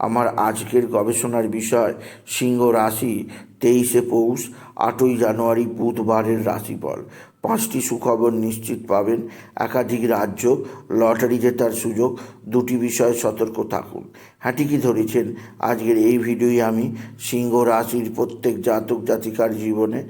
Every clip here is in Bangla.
আমার আজকের গবেষণার বিষয় সিংহ রাশি, তেইশে পৌষ, আটই জানুয়ারি বুধবারের রাশিফল। পাঁচটি সুখবর নিশ্চিত পাবেন। একাধিক রাজ্য, লটারি জেতার সুযোগ, দুটি বিষয়ে সতর্ক থাকুন। হ্যাঁ ঠিকই ধরেছেন। আজকের এই ভিডিওই আমি সিংহ রাশির প্রত্যেক জাতক জাতিকার জীবনে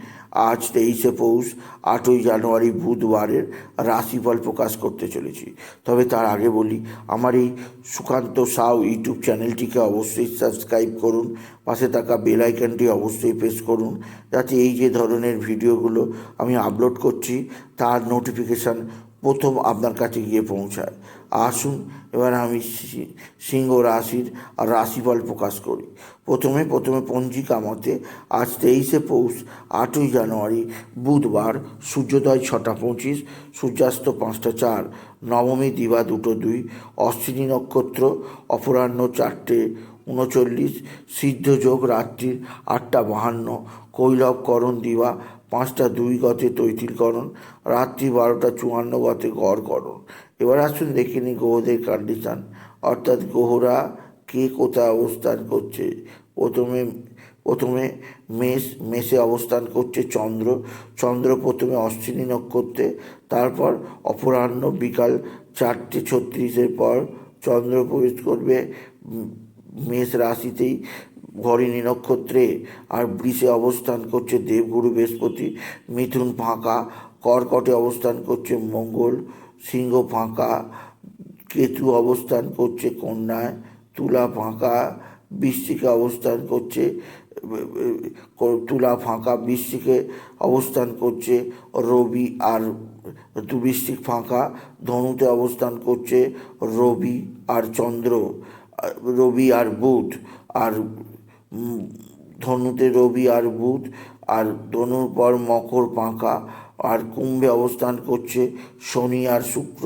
আজ তেইশে পৌষ, আটই জানুয়ারি বুধবারের রাশিফল প্রকাশ করতে চলেছি। তবে তার আগে বলি, আমার এই সুকান্ত সাউ ইউটিউব চ্যানেলটিকে অবশ্যই সাবস্ক্রাইব করুন। পাশে থাকা বেল আইকনটি অবশ্যই প্রেস করুন, যাতে এই যে ধরনের ভিডিওগুলো আমি আপলোড করছি, তার নোটিফিকেশান প্রথম আপনার কাছে গিয়ে পৌঁছায়। আসুন, এবার আমি সিংহ রাশির রাশিফল প্রকাশ করি। প্রথমে প্রথমে পঞ্জিকা মতে আজ তেইশে পৌষ, আটই জানুয়ারি, বুধবার, সূর্যোদয় ছটা পঁচিশ, সূর্যাস্ত পাঁচটা চার, নবমী দিবা দুটো দুই, অশ্বিনী নক্ষত্র অপরাহ্ন চারটে উনচল্লিশ সিদ্ধযোগ রাত্রির আটটা বাহান্ন কৈলবকরণ দিবা পাঁচটা দুই গতে তৈতিলকরণ রাত্রি বারোটা চুয়ান্ন গতে গড়করণ এবার আসুন দেখে নিই গ্রহদের কন্ডিশান অর্থাৎ গ্রহরা কে কোথায় অবস্থান করছে? প্রথমে প্রথমে মেষ, মেষে অবস্থান করছে চন্দ্র। চন্দ্র প্রথমে অশ্বিনী নক্ষত্রে, তারপর অপরাহ্ন বিকাল চারটে ছত্রিশের পর চন্দ্র প্রবেশ করবে মেষ রাশিতেই ঘরিণী নক্ষত্রে। আর বৃষে অবস্থান করছে দেবগুরু বৃহস্পতি। মিথুন ফাঁকা, কর্কটে অবস্থান করছে মঙ্গল। সিংহ ফাঁকা, কেতু অবস্থান করছে কন্যায়, তুলা ফাঁকা বৃষ্টিকে অবস্থান করছে তুলা ফাঁকা বৃষ্টিকে অবস্থান করছে রবি আর বৃশ্চিক ফাঁকা, ধনুতে অবস্থান করছে রবি আর চন্দ্র, রবি আর বুধ আর ধনুতে রবি আর বুধ আর ধনুর পর মকর পাঁকা আর কুম্ভে অবস্থান করছে শনি আর শুক্র।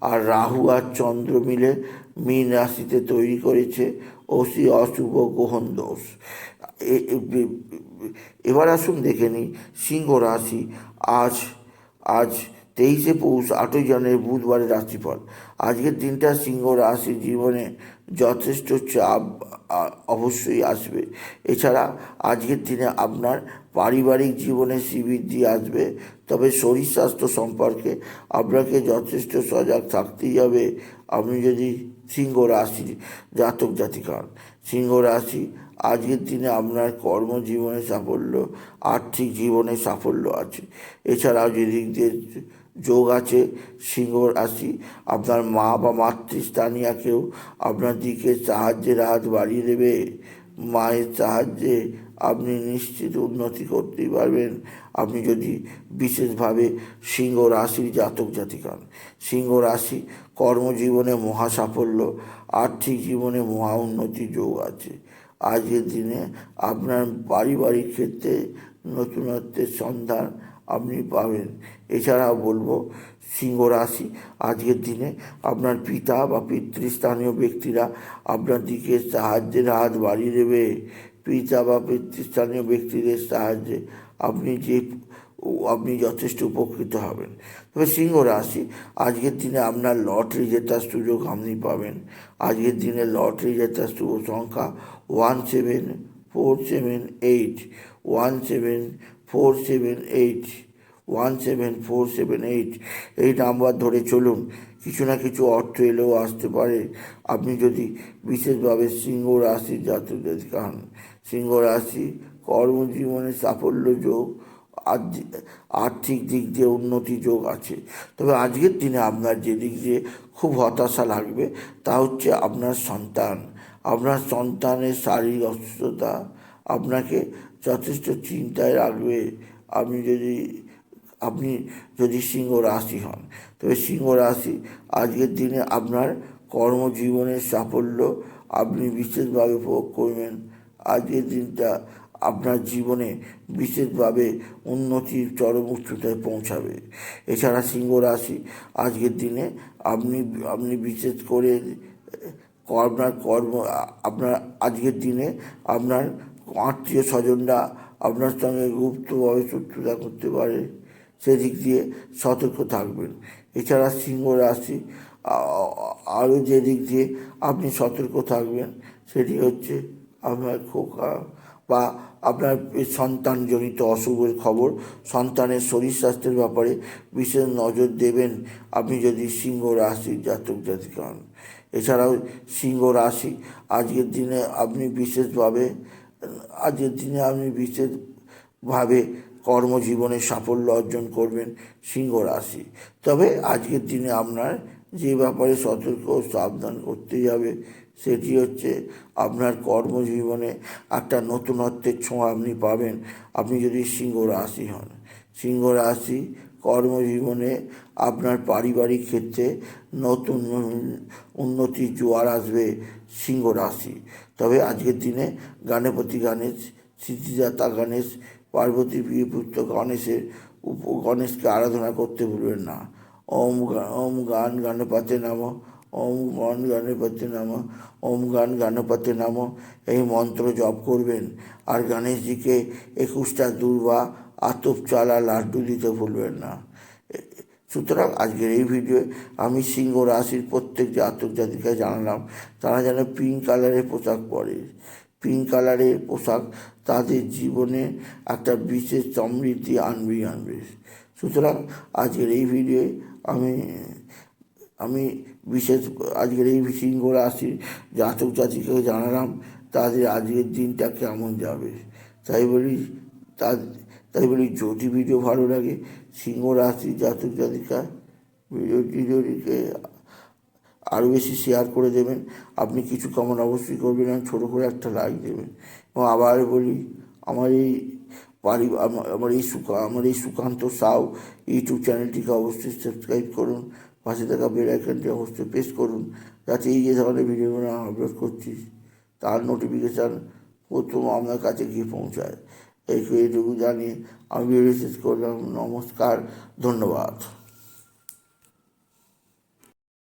আর রাহু আর চন্দ্র মিলে মীন রাশিতে তৈরি করেছে অসি অশুভ গ্রহণ দোষ। এবার আসুন দেখে নিই সিংহ রাশি। আজ আজ তেইশে পৌষ, আটই জানুয়ারি বুধবারের রাশিফল। আজকের দিনটা সিংহ রাশির জীবনে যথেষ্ট চাপ অবশ্যই আসবে। এছাড়া আজকের দিনে আপনার পারিবারিক জীবনে শ্রীবৃদ্ধি আসবে, তবে শরীর স্বাস্থ্য সম্পর্কে আপনাকে যথেষ্ট সজাগ থাকতেই হবে আপনি যদি সিংহ রাশির জাতক জাতিকা হন। সিংহ রাশি আজকের দিনে আপনার কর্মজীবনে সাফল্য, আর্থিক জীবনে সাফল্য আছে এছাড়াও যেদিক দিয়ে যোগ আছে, সিংহ রাশি আপনার মা বা মাতৃস্থানীয় কেউ আপনার দিকে সাহায্যের হাত বাড়িয়ে দেবে মায়ের সাহায্যে আপনি নিশ্চিত উন্নতি করতেই পারবেন আপনি যদি বিশেষভাবে সিংহ রাশির জাতক জাতিকা হন। সিংহ রাশি কর্মজীবনে মহা সাফল্য, আর্থিক জীবনে মহা উন্নতি যোগ আছে আজকের দিনে আপনার পারিবারিক ক্ষেত্রে নতুনত্বের সন্ধান আপনি পাবেন। এছাড়াও বলব, সিংহ রাশি, আজকের দিনে আপনার পিতা বা পিতৃস্থানীয় ব্যক্তিরা আপনার দিকে সাহায্যের হাত বাড়িয়ে দেবে। পিতা বা পিতৃস্থানীয় ব্যক্তিদের সাহায্যে আপনি যে আপনি যথেষ্ট উপকৃত হবেন। তবে সিংহ রাশি, আজকের দিনে আপনার লটারি জেতার সুযোগ আপনি পাবেন। আজকের দিনে লটারি জেতার শুভ সংখ্যা one seven four seven eight one seven four seven eight, one seven four seven eight, এই নাম্বার ধরে চলুন। কিছু না কিছু অর্থ এলেও আসতে পারে। আপনি যদি বিশেষভাবে সিংহ রাশির জাতিকা হন সিংহ রাশি কর্মজীবনে সাফল্য যোগ আর্থি- আর্থিক দিক দিয়ে উন্নতি যোগ আছে। তবে আজকের দিনে আপনার যে দিক দিয়ে খুব হতাশা লাগবে, তা হচ্ছে আপনার সন্তান। আপনার সন্তানের শারীরিক অসুস্থতা আপনাকে যথেষ্ট চিন্তায় রাখবে। আপনি যদি আপনি যদি সিংহ রাশি হন, তবে সিংহ রাশি আজকের দিনে আপনার কর্মজীবনের সাফল্য আপনি বিশেষভাবে উপভোগ করবেন। আজকের দিনটা আপনার জীবনে বিশেষভাবে উন্নতির চরম উচ্চতায় পৌঁছাবে। এছাড়া সিংহ রাশি আজকের দিনে আপনি আপনি বিশেষ করে আপনার, কর্ম আপনার আজকের দিনে আপনার আত্মীয় স্বজনরা আপনার সঙ্গে গুপ্তভাবে শত্রুতা করতে পারে, সেদিক দিয়ে সতর্ক থাকবেন। এছাড়া সিংহ রাশি আরও যে দিক দিয়ে আপনি সতর্ক থাকবেন, সেটি হচ্ছে আপনার খোকা বা আপনার সন্তানজনিত অশুভের খবর। সন্তানের শরীর স্বাস্থ্যের ব্যাপারে বিশেষ নজর দেবেন আপনি যদি সিংহ রাশির জাতক জাতিকা এছাড়াও সিংহ রাশি, আজকের দিনে আপনি বিশেষভাবে আজকের দিনে আপনি বিশেষভাবে কর্মজীবনে সাফল্য অর্জন করবেন সিংহ রাশি। তবে আজকের দিনে আপনার যে ব্যাপারে সতর্ক সাবধান করতেই যাবে সেটি হচ্ছে আপনার কর্মজীবনে একটা নতুনত্বের ছোঁয়া আপনি পাবেন। আপনি যদি সিংহ রাশি হন, সিংহ রাশি কর্মজীবনে আপনার পারিবারিক ক্ষেত্রে নতুন উন্নতির জোয়ার আসবে সিংহ রাশি। তবে আজকের দিনে গানেপতি গণেশ, সিদ্ধিদাতা গণেশ, পার্বতী প্রিয়পুত্র গণেশের উপ, গণেশকে আরাধনা করতে ভুলবেন না। ওম ওম গান গণপতে নাম। ওম গণ গণপতি নাম। ওম গান গণপতি নাম। এই মন্ত্র জপ করবেন। আর গণেশজিকে একুশটা দুর্বা, আতপ চালা লাড্ডু দিতে ভুলবেন না। সুতরাং আজকের এই ভিডিওয়ে আমি সিংহ রাশির প্রত্যেক জাতক জাতিকে জানালাম, তারা যেন পিঙ্ক কালারের পোশাক পরে। পিঙ্ক কালারের পোশাক তাদের জীবনে একটা বিশেষ সমৃদ্ধি আনবেই আনবে। সুতরাং আজকের এই ভিডিওয়ে আমি আমি বিশেষ আজকের এই সিংহ রাশির জাতক জাতিকে জানালাম তাদের আজকের দিনটা কেমন যাবে। তাই বলি তা তাই বলি যদি ভিডিও ভালো লাগে, সিংহ রাশির জাতক জাতিকা, ভিডিওটি জড়িকে আরও বেশি শেয়ার করে দেবেন, আপনি কিছু কমন অবশ্যই করবেন আর ছোটো করে একটা লাইক দেবেন। এবং আবার বলি, আমার এই পারি আমার এই সুকা, আমার এই সুকান্ত সাউ ইউটিউব চ্যানেলটিকে অবশ্যই সাবস্ক্রাইব করুন। পাশে থাকা বেল আইকনটি অবশ্যই প্রেস করুন, যাতে এই যে ধরনের ভিডিও আপলোড করছি, তার নোটিফিকেশান প্রথম আপনার কাছে গিয়ে পৌঁছায়। এই এইটুকু জানিয়ে আমি ভিডিও শেষ করলাম। নমস্কার, ধন্যবাদ।